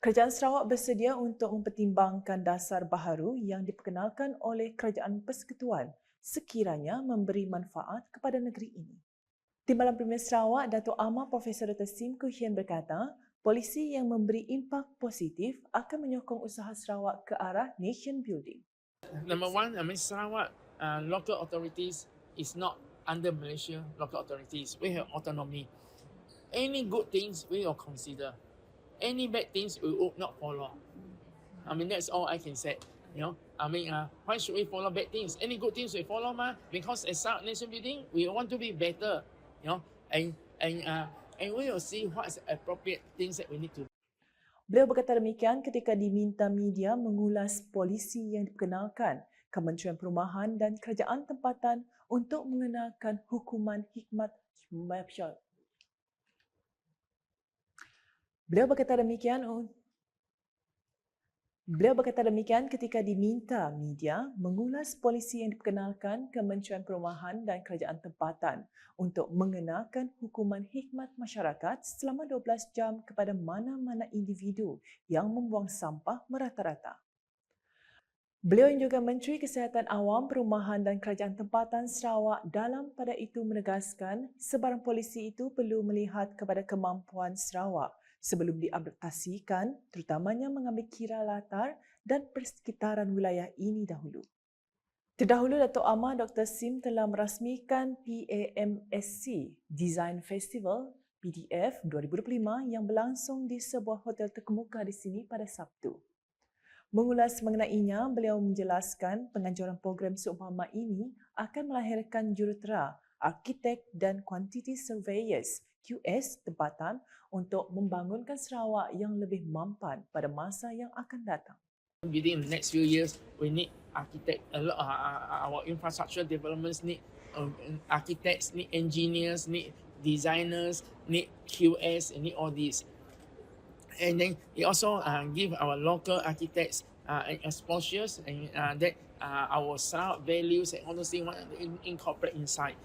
Kerajaan Sarawak bersedia untuk mempertimbangkan dasar baharu yang diperkenalkan oleh Kerajaan Persekutuan sekiranya memberi manfaat kepada negeri ini. Timbalan Premier Sarawak, Datuk Amar Profesor Dr. Sim Kuhian berkata, polisi yang memberi impak positif akan menyokong usaha Sarawak ke arah nation building. Number one, I mean Sarawak uh, local authorities is not under Malaysia local authorities. We have autonomy. Any good things we will consider. Any bad things we will not follow. I mean that's all I can say. You know, I mean, uh, why should we follow bad things? Any good things we follow, ma? Because as South Nation building, we want to be better. You know, and and uh, and we will see what's appropriate things that we need to Beliau berkata demikian ketika diminta media mengulas polisi yang diperkenalkan Kementerian Perumahan dan Kerajaan Tempatan untuk mengenakan hukuman hikmat masyarakat. Beliau berkata demikian un- Beliau berkata demikian ketika diminta media mengulas polisi yang diperkenalkan Kementerian Perumahan dan Kerajaan Tempatan untuk mengenakan hukuman hikmat masyarakat selama 12 jam kepada mana-mana individu yang membuang sampah merata-rata. Beliau yang juga Menteri Kesihatan Awam, Perumahan dan Kerajaan Tempatan Sarawak dalam pada itu menegaskan sebarang polisi itu perlu melihat kepada kemampuan Sarawak sebelum diadaptasikan terutamanya mengambil kira latar dan persekitaran wilayah ini dahulu. Terdahulu Datuk Amar Dr. Sim telah merasmikan PAMSC Design Festival PDF 2025 yang berlangsung di sebuah hotel terkemuka di sini pada Sabtu. Mengulas mengenainya, beliau menjelaskan penganjuran program seumpama ini akan melahirkan jurutera, arkitek dan quantity surveyors QS tempatan untuk membangunkan Sarawak yang lebih mampan pada masa yang akan datang. within the next few years, we need architect. A lot, uh, uh, our infrastructure developments need um, architects, need engineers, need designers, need QS, and need all these. And then it also uh, give our local architects uh, exposures and uh, that uh, our Sarawak values and all those things want to in- incorporate inside.